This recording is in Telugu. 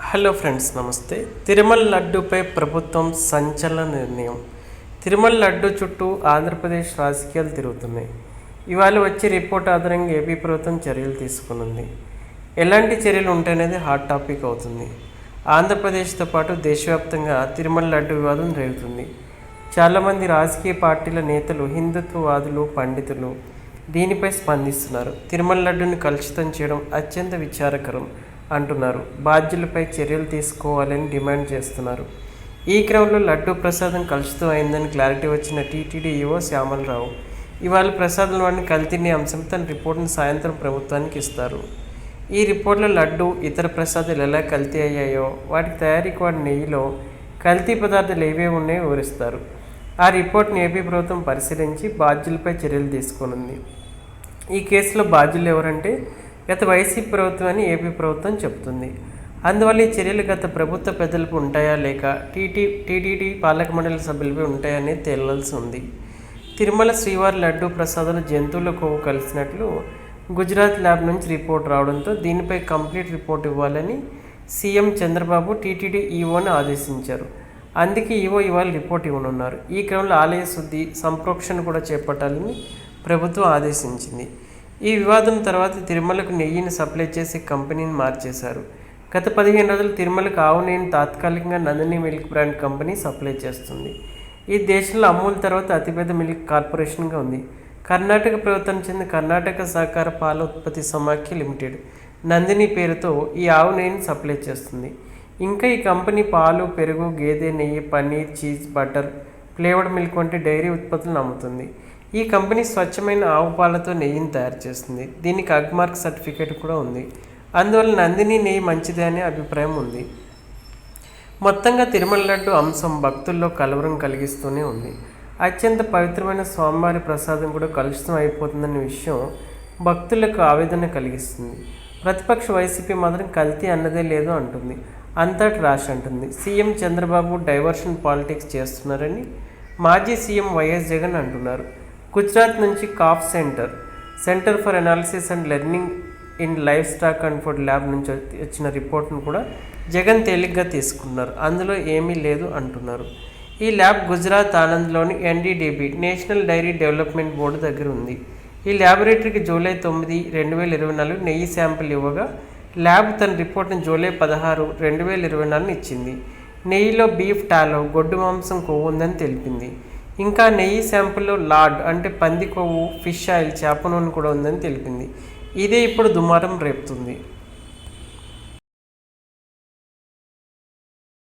హలో ఫ్రెండ్స్ నమస్తే. తిరుమల లడ్డుపై ప్రభుత్వం సంచలన నిర్ణయం. తిరుమల లడ్డు చుట్టూ ఆంధ్రప్రదేశ్ రాజకీయాలు తిరుగుతున్నాయి. ఇవాళ వచ్చే రిపోర్ట్ ఆధారంగా ఏపీ ప్రభుత్వం చర్యలు తీసుకునుంది. ఎలాంటి చర్యలు ఉంటాయనేది హాట్ టాపిక్ అవుతుంది. ఆంధ్రప్రదేశ్తో పాటు దేశవ్యాప్తంగా తిరుమల లడ్డు వివాదం రేగుతుంది. చాలామంది రాజకీయ పార్టీల నేతలు హిందుత్వవాదులు పండితులు దీనిపై స్పందిస్తున్నారు. తిరుమల లడ్డును కలుషితం చేయడం అత్యంత విచారకరం. అంటున్నారు. బాధ్యులపై చర్యలు తీసుకోవాలని డిమాండ్ చేస్తున్నారు. ఈ క్రమంలో లడ్డూ ప్రసాదం కలుషితం అయిందని క్లారిటీ వచ్చిన టీటీడీ ఈవో శ్యామలరావు ఇవాళ ప్రసాదం వాడిని కల్తీని అంశం తన రిపోర్టును సాయంత్రం ప్రభుత్వానికి ఇస్తారు. ఈ రిపోర్ట్లో లడ్డు ఇతర ప్రసాదాలు ఎలా కల్తీ అయ్యాయో వాటి తయారీకి వాడి నెయ్యిలో కల్తీ పదార్థాలు ఏవే ఉన్నాయో వివరిస్తారు. ఆ రిపోర్ట్ని ఏపీ ప్రభుత్వం పరిశీలించి బాధ్యులపై చర్యలు తీసుకోనుంది. ఈ కేసులో బాధ్యులు ఎవరంటే గత వైసీపీ ప్రభుత్వం అని ఏపీ ప్రభుత్వం చెబుతుంది. అందువల్ల ఈ చర్యలు గత ప్రభుత్వ పెద్దలపై ఉంటాయా లేక టీటీ టీటీడీ పాలక మండలి సభ్యులపై ఉంటాయా అనేది తేలాల్సి ఉంది. తిరుమల శ్రీవారి లడ్డు ప్రసాదాలు జంతువుల కొవ్వు కలిసినట్లు గుజరాత్ ల్యాబ్ నుంచి రిపోర్ట్ రావడంతో దీనిపై కంప్లీట్ రిపోర్ట్ ఇవ్వాలని సీఎం చంద్రబాబు టీటీడీ ఈఓని ఆదేశించారు. అందుకే ఈవో ఇవాళ రిపోర్ట్ ఇవ్వనున్నారు. ఈ క్రమంలో ఆలయ శుద్ధి సంప్రోక్షణ కూడా చేపట్టాలని ప్రభుత్వం ఆదేశించింది. ఈ వివాదం తర్వాత తిరుమలకు నెయ్యిని సప్లై చేసే కంపెనీని మార్చేశారు. గత పదిహేను రోజులు తిరుమలకు ఆవు నెయ్యిని తాత్కాలికంగా Nandini milk brand company supply చేస్తుంది. ఈ దేశంలో అమూల్ తర్వాత అతిపెద్ద మిల్క్ కార్పొరేషన్గా ఉంది. కర్ణాటక ప్రభుత్వం చెందిన కర్ణాటక సహకార పాల ఉత్పత్తి సమాఖ్య లిమిటెడ్ నందిని పేరుతో ఈ ఆవు నెయ్యిని సప్లై చేస్తుంది. ఇంకా ఈ కంపెనీ పాలు పెరుగు గేదె నెయ్యి paneer cheese butter flavoured milk వంటి డైరీ ఉత్పత్తులను అమ్ముతుంది. ఈ కంపెనీ స్వచ్ఛమైన ఆవు పాలతో నెయ్యిని తయారు చేస్తుంది. దీనికి అగ్మార్క్ సర్టిఫికేట్ కూడా ఉంది. అందువల్ల నందిని నెయ్యి మంచిదే అనే అభిప్రాయం ఉంది. మొత్తంగా తిరుమల లడ్డు అంశం భక్తుల్లో కలవరం కలిగిస్తూనే ఉంది. అత్యంత పవిత్రమైన స్వామివారి ప్రసాదం కూడా కలుషితం అయిపోతుందనే విషయం భక్తులకు ఆవేదన కలిగిస్తుంది. ప్రతిపక్ష వైసీపీ మాత్రం కల్తీ అన్నదే లేదు అంటుంది. అంతటి రాశి అంటుంది. సీఎం చంద్రబాబు డైవర్షన్ పాలిటిక్స్ చేస్తున్నారని మాజీ సీఎం వైఎస్ జగన్ అంటున్నారు. గుజరాత్ నుంచి cough centre centre for analysis and learning in livestock and food lab నుంచి వచ్చిన రిపోర్ట్ను కూడా జగన్ తేలిగ్గా తీసుకున్నారు. అందులో ఏమీ లేదు అంటున్నారు. ఈ lab Gujarat ఆనంద్లోని NDDB national dairy development board దగ్గర ఉంది. ఈ ల్యాబొరేటరీకి జూలై తొమ్మిది రెండు వేల ఇరవై నాలుగు నెయ్యి శాంపిల్ ఇవ్వగా ల్యాబ్ తన రిపోర్ట్ను జూలై పదహారు రెండు వేల ఇరవై నాలుగున ఇచ్చింది. నెయ్యిలో బీఫ్ టాలో గొడ్డు మాంసం కొవ్వు ఉందని తెలిపింది. ఇంకా నెయ్యి శాంపుల్లో లాడ్ అంటే పంది కొవ్వు ఫిష్ ఆయిల్ చేప నూనె కూడా ఉందని తెలిపింది. ఇదే ఇప్పుడు దుమారం రేపుతుంది.